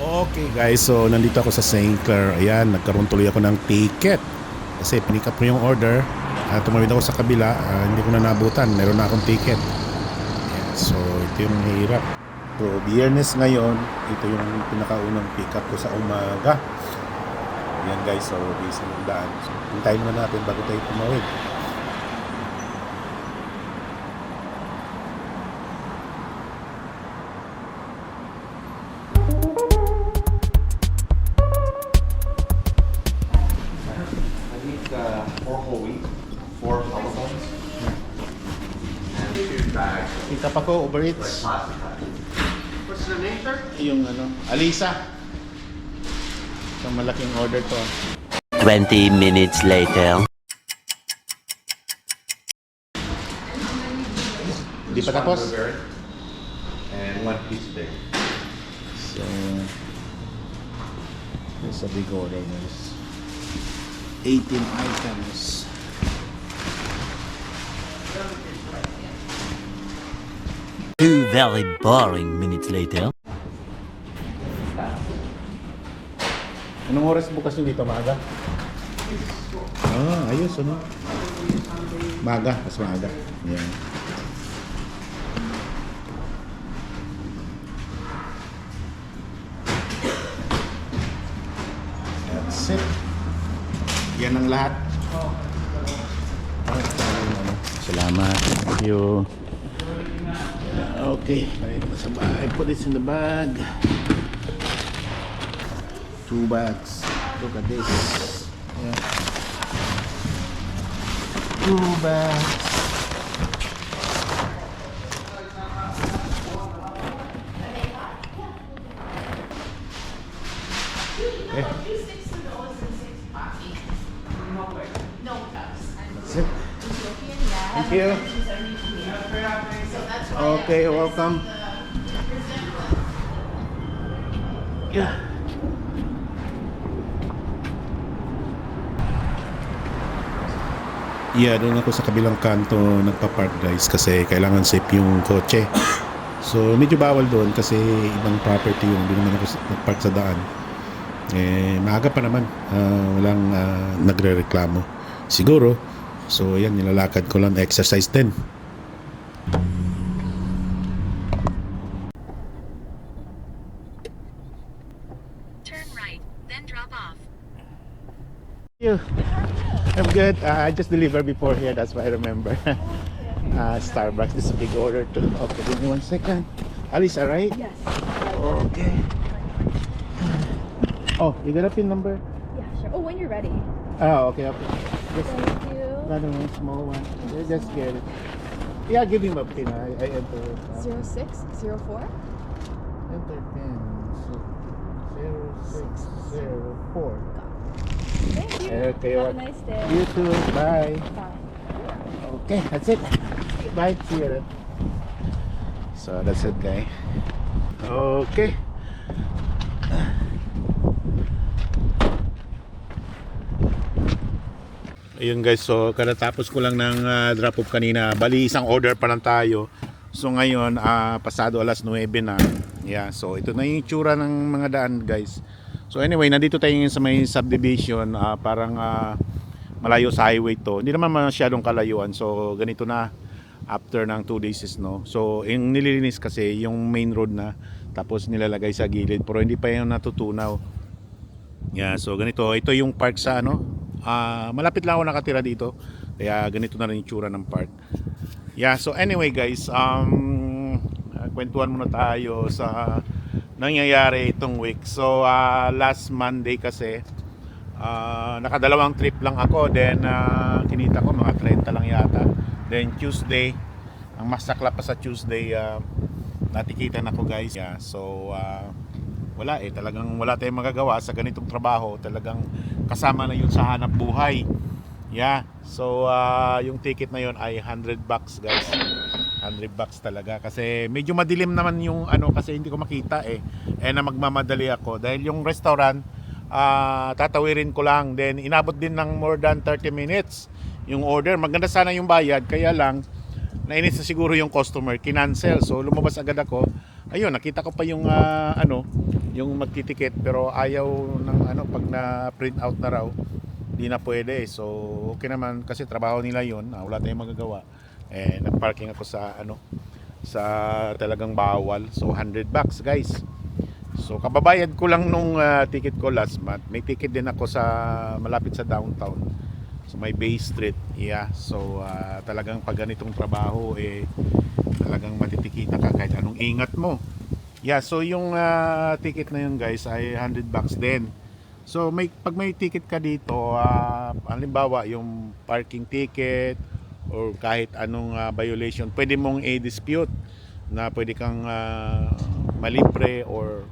Okay guys, so nandito ako sa St. Clair. Ayan, nagkaroon tuloy ako ng ticket. Kasi pinick up ko yung order. Uh, tumawid ako sa kabila. ah, hindi ko na nabutan. Meron na akong ticket. Ayan, so ito yung hirap. So, biyernes ngayon, ito yung pinakaunang pick up ko sa umaga. Ayan guys, so busy yung daan. So, hintayin na natin bago tayo tumawid. Pick up ako, Uber Eats. What's the name, sir? Yung ano, Alisa. Isang malaking order to. 20 minutes later. Hindi pa tapos? And one piece of bacon. So, there's a big order guys. 18 items. Two very boring minutes later. Anong oras bukas yung dito? Maaga? Ah, ayos ano? Maaga, mas maaga. Yan. That's it. Yan ang lahat. Salamat. Thank you. Okay. I put this in the bag. Two bags. Look at this. Yeah. Two bags. Okay. That's it. Thank you. Okay, welcome. Yeah. Yeah, doon ako sa kabilang kanto nagpa-park guys kasi kailangan safe yung kotse. So medyo bawal doon kasi ibang property yung hindi naman ako nagpark sa daan. Eh, maaga pa naman. Ah, walang ah, nagre-reklamo. Siguro. So yan, nilalakad ko lang exercise din. You. I'm good. Uh, I just delivered before here. That's why I remember. uh, Starbucks. This is a big order too. Okay, give me one second. Alice, alright? Yes. Okay. Oh, you got a pin number? Yeah, sure. Oh, when you're ready. Oh, okay, okay. Just Thank you. another one, small one. Yeah, Just get it. Yeah, give him a pin. I, I enter it. Uh, Zero six zero four. Enter pin. So, zero six zero four. Thank you. Okay, Have a nice day. You too. Bye. Bye. Okay, that's it. Bye. See you. So that's it, guy. Okay. Ayun guys, so katatapos ko lang ng ah, drop off kanina. Bali isang order pa lang tayo. So ngayon, ah, pasado alas 9 na. Yeah, so ito na yung itsura ng mga daan guys. So anyway, nandito tayo ngayon sa may subdivision. ah, parang ah, malayo sa highway to. Hindi naman masyadong kalayuan. So ganito na after ng 2 days is no. So yung nililinis kasi yung main road na tapos nilalagay sa gilid pero hindi pa yung natutunaw. Yeah, so ganito. Ito yung park sa ano. ah, malapit lang ako nakatira dito. Kaya ganito na rin yung tsura ng park. Yeah, so anyway guys, um, kwentuhan muna tayo sa nangyayari itong week. So ah, last Monday kasi ah, nakadalawang trip lang ako. Then ah, kinita ko mga 30 lang yata. Then Tuesday, ang mas sakla pa sa Tuesday, ah, natikitan ako guys. Yeah, so ah, wala eh talagang wala tayong magagawa sa ganitong trabaho talagang kasama na yun sa hanap buhay yeah so ah, yung ticket na yun ay 100 bucks guys 100 bucks talaga. Kasi medyo madilim naman yung ano kasi hindi ko makita eh. Eh na magmamadali ako. Dahil yung restaurant ah, tatawirin ko lang. Then inabot din ng more than 30 minutes yung order. Maganda sana yung bayad kaya lang nainis na siguro yung customer. Kinancel. So lumabas agad ako. Ayun, nakita ko pa yung ah, ano, yung magtitikit pero ayaw ng ano pag na print out na raw, di na pwede. So, okay naman kasi trabaho nila 'yon. Ah, wala tayong magagawa. Eh, nag-parking ako sa ano sa talagang bawal. So, 100 bucks, guys. So, kababayad ko lang nung ah, ticket ko last month. May ticket din ako sa malapit sa downtown. So, may Bay Street. Yeah. So, ah, talagang pag ganitong trabaho, eh, talagang matitikita ka kahit anong ingat mo. Yeah, so yung ah, ticket na yun guys ay 100 bucks din. So may pag may ticket ka dito, ah, halimbawa yung parking ticket or kahit anong ah, violation, pwede mong i-dispute na pwede kang ah, malibre or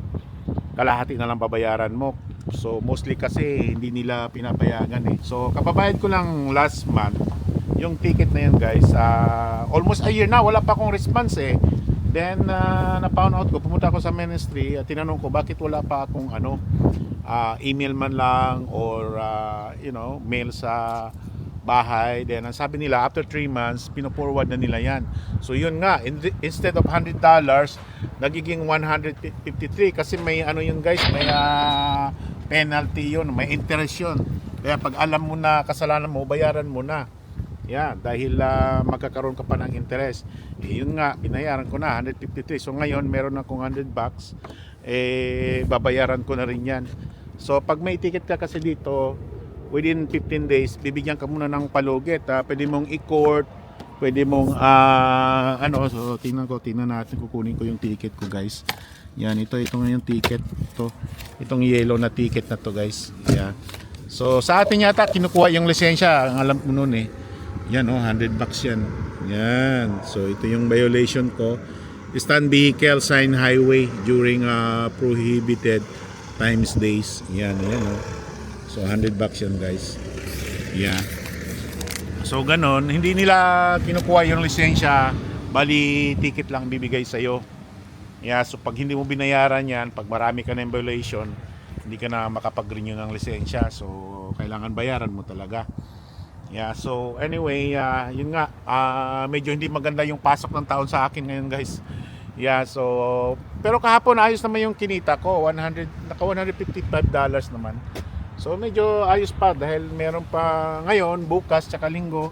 kalahati na lang babayaran mo. So mostly kasi hindi nila pinapayagan eh. So kababayad ko lang last month yung ticket na yun guys. ah, almost a year na wala pa akong response eh. Then ah, na-found out ko, pumunta ako sa ministry at tinanong ko bakit wala pa akong ano ah, email man lang or ah, you know, mail sa bahay. Then ang sabi nila after 3 months, pino-forward na nila 'yan. So yun nga, in- instead of $100, nagiging 153 kasi may ano yun guys, may ah, penalty yun, may interest yun. Kaya pag alam mo na kasalanan mo, bayaran mo na. Yeah, dahil ah, magkakaroon ka pa ng interest. Eh, yun nga, binayaran ko na 153. So ngayon, meron akong 100 bucks. Eh, babayaran ko na rin yan. So pag may ticket ka kasi dito, within 15 days, bibigyan ka muna ng palugit. ah. Pwede mong i-court, pwede mong, ah, ano, so tingnan ko, tingnan natin, kukunin ko yung ticket ko guys. Yan, ito, ito yung ticket. Ito, itong yellow na ticket na to guys. Yan. So sa atin yata, kinukuha yung lisensya, ang alam ko noon eh. Yan oh, 100 bucks yan. Yan. So ito yung violation ko. Stand vehicle sign highway during uh, prohibited times days. Yan, yan oh. So 100 bucks yan guys. Yeah. So ganon, hindi nila kinukuha yung lisensya, bali ticket lang bibigay sa iyo. Yeah, so pag hindi mo binayaran yan, pag marami ka yung violation, hindi ka na makapag-renew ng lisensya. So kailangan bayaran mo talaga. Yeah, so anyway, ah, yun nga, ah, medyo hindi maganda yung pasok ng taon sa akin ngayon, guys. Yeah, so pero kahapon ayos naman yung kinita ko, 100 naka 155 dollars naman. So medyo ayos pa dahil meron pa ngayon, bukas tsaka linggo.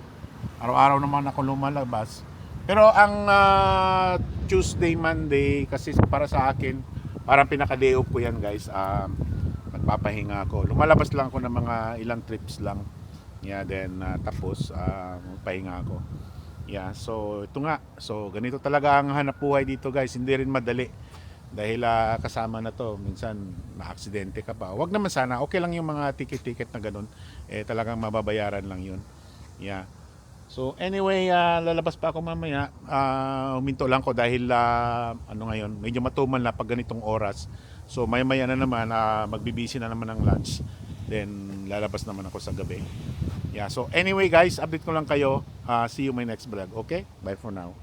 Araw-araw naman ako lumalabas. Pero ang ah, Tuesday, Monday kasi para sa akin, parang pinaka-day off ko yan, guys. Um, nagpapahinga ako. Lumalabas lang ako ng mga ilang trips lang. Yeah, then ah, tapos uh, pahinga ako. Yeah, so ito nga. So ganito talaga ang hanap buhay dito, guys. Hindi rin madali. Dahil ah, kasama na to, minsan na-aksidente ka pa. Wag naman sana, okay lang yung mga ticket-ticket na ganun. Eh talagang mababayaran lang yun. Yeah. So anyway, ah, lalabas pa ako mamaya. Ah, huminto lang ko dahil ah, ano ngayon, medyo matumal na pag ganitong oras. So maya-maya na naman, ah, magbibisi na naman ng lunch. Then lalabas naman ako sa gabi. Yeah, so anyway guys, update ko lang kayo. Ah, see you my next vlog. Okay? Bye for now.